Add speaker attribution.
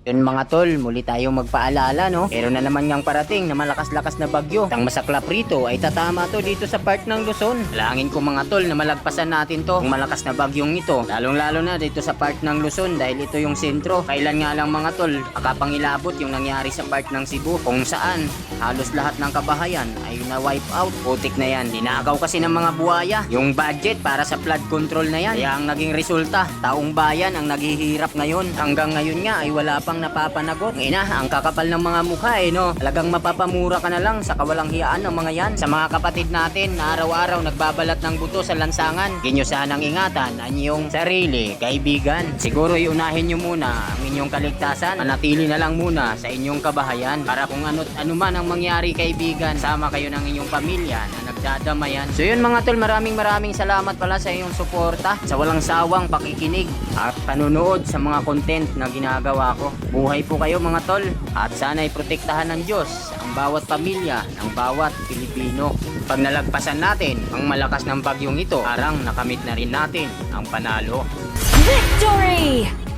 Speaker 1: Yun mga tol, muli tayong magpaalala no. Pero na naman ngang parating na malakas-lakas na bagyo. Ang masaklap rito ay tatama to dito sa part ng Luzon. Langin ko mga tol na malagpasan natin to. Ang malakas na bagyong ito. Lalong lalo na dito sa part ng Luzon dahil ito yung sentro. Kailan nga lang mga tol, akapangilabot yung nangyari sa part ng Cebu. Kung saan, halos lahat ng kabahayan ay na-wipe out. Putik na yan. Dinagaw kasi ng mga buhaya. Yung budget para sa flood control na yan. Kaya ang naging resulta, taong bayan ang naghihirap ngayon. Hanggang ngayon nga ay wala pang napapanagot. Ina, ang kakapal ng mga mukha eh no. Talagang mapapamura ka na lang sa kawalang hiyaan ng mga yan. Sa mga kapatid natin na araw-araw nagbabalat ng buto sa lansangan. Inyo sanang ingatan ang inyong sarili, kaibigan. Siguro iunahin nyo muna ang inyong kaligtasan. Manatili na lang muna sa inyong kabahayan. Para kung ano, ano man ang mangyari kaibigan, sama kayo ng inyong pamilya na nagdadamayan. So yun mga tol, maraming maraming salamat pala sa inyong suporta, sa walang sawang pakikinig at panunood sa mga content na ginagawa ko. Buhay po kayo mga tol at sana'y protektahan ng Diyos ang bawat pamilya ng bawat Pilipino. Pag nalagpasan natin ang malakas ng bagyong ito, parang nakamit na rin natin ang panalo.
Speaker 2: Victory!